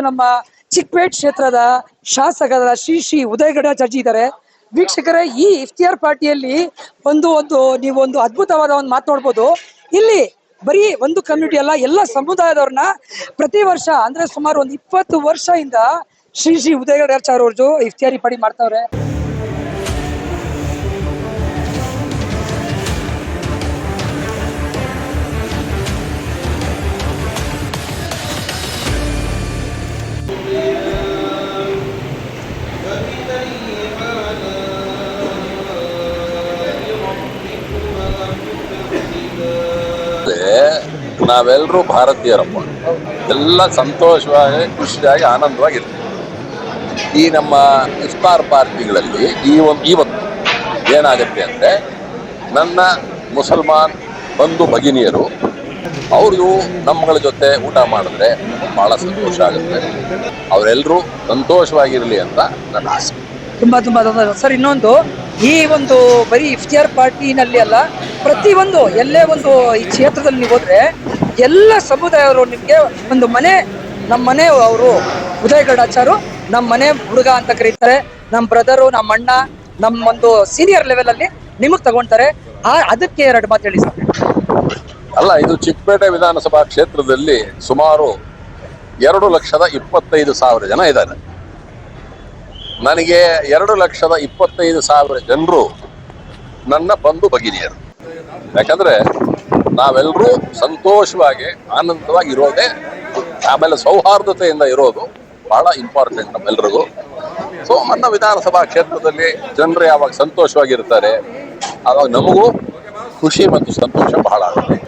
ನಮ್ಮ ಚಿಕ್ಕಪೇಟ್ ಕ್ಷೇತ್ರದ ಶಾಸಕರ ಶ್ರೀ ಶ್ರೀ ಉದಯಗಡ ಜಡ್ಜಿ ಇದ್ದಾರೆ. ವೀಕ್ಷಕರೇ, ಈ ಇಫ್ತಿಯಾರ್ ಪಾರ್ಟಿಯಲ್ಲಿ ಒಂದು ಒಂದು ನೀವು ಒಂದು ಅದ್ಭುತವಾದ ಒಂದು ಮಾತನಾಡ್ಬೋದು ಇಲ್ಲಿ ಬರೀ ಒಂದು ಕಮ್ಯುನಿಟಿ ಅಲ್ಲ, ಎಲ್ಲ ಸಮುದಾಯದವ್ರನ್ನ ಪ್ರತಿ ವರ್ಷ, ಅಂದ್ರೆ ಸುಮಾರು ಒಂದು ಇಪ್ಪತ್ತು ವರ್ಷದಿಂದ ಶ್ರೀ ಶ್ರೀ ಉದಯಗಡ ಅವ್ರದ್ದು ಇಫ್ತಿಯಾರಿ ಪಾರ್ಟಿ ಮಾಡ್ತಾವ್ರೆ. ನಾವೆಲ್ಲರೂ ಭಾರತೀಯರಪ್ಪ. ಎಲ್ಲ ಸಂತೋಷವಾಗಿ, ಖುಷಿಯಾಗಿ, ಆನಂದವಾಗಿರ್ತೀವಿ. ಈ ನಮ್ಮ ಇಫ್ತಾರ್ ಪಾರ್ಟಿಗಳಲ್ಲಿ ಈ ಒಂದು ಇವತ್ತು ಏನಾಗುತ್ತೆ ಅಂದರೆ ನನ್ನ ಮುಸಲ್ಮಾನ್ ಬಂಧು ಭಗಿನಿಯರು ಅವರು ನಮ್ಮಗಳ ಜೊತೆ ಊಟ ಮಾಡಿದ್ರೆ ಭಾಳ ಸಂತೋಷ ಆಗುತ್ತೆ. ಅವರೆಲ್ಲರೂ ಸಂತೋಷವಾಗಿರಲಿ ಅಂತ ನನ್ನ ಆಸೆ. ತುಂಬ ತುಂಬ ಸರ್, ಇನ್ನೊಂದು ಈ ಒಂದು ಬರೀ ಇಫ್ತಿಯಾರ್ ಪಾರ್ಟಿನಲ್ಲಿ ಅಲ್ಲ ಪ್ರತಿಯೊಂದು ಎಲ್ಲೇ ಒಂದು ಈ ಕ್ಷೇತ್ರದಲ್ಲಿ ನೀವು ಹೋದ್ರೆ ಎಲ್ಲ ಸಮುದಾಯವರು ನಿಮಗೆ ಒಂದು ಮನೆ, ನಮ್ಮ ಮನೆ ಅವರು ಉದಯಗಡಾಚಾರು ನಮ್ಮ ಮನೆ ಹುಡುಗ ಅಂತ ಕರೀತಾರೆ, ನಮ್ಮ ಬ್ರದರು ನಮ್ಮ ಅಣ್ಣ, ನಮ್ಮ ಒಂದು ಸೀನಿಯರ್ ಲೆವೆಲಲ್ಲಿ ನಿಮಗ್ ತಗೊಂತಾರೆ. ಆ, ಅದಕ್ಕೆ ಎರಡು ಮಾತು ಹೇಳಿ ಸರ್. ಅಲ್ಲ, ಇದು ಚಿಕ್ಕಪೇಟೆ ವಿಧಾನಸಭಾ ಕ್ಷೇತ್ರದಲ್ಲಿ ಸುಮಾರು ಎರಡು ಲಕ್ಷದ ಇಪ್ಪತ್ತೈದು ಸಾವಿರ ಜನ ಇದ್ದಾರೆ. ನನಗೆ ಎರಡು ಲಕ್ಷದ ಇಪ್ಪತ್ತೈದು ಸಾವಿರ ಜನರು ನನ್ನ ಬಂಧು ಭಗಿನಿಯರು. ಯಾಕಂದ್ರೆ ನಾವೆಲ್ಲರೂ ಸಂತೋಷವಾಗಿ, ಆನಂದವಾಗಿ ಇರೋದೇ ಆಮೇಲೆ ಸೌಹಾರ್ದತೆಯಿಂದ ಇರೋದು ಬಹಳ ಇಂಪಾರ್ಟೆಂಟ್ ನಮ್ಮೆಲ್ರಿಗೂ. ಸೊ ನನ್ನ ವಿಧಾನಸಭಾ ಕ್ಷೇತ್ರದಲ್ಲಿ ಜನರು ಯಾವಾಗ ಸಂತೋಷವಾಗಿರ್ತಾರೆ, ಆವಾಗ ನಮಗೂ ಖುಷಿ ಮತ್ತು ಸಂತೋಷ ಬಹಳ ಆಗುತ್ತೆ.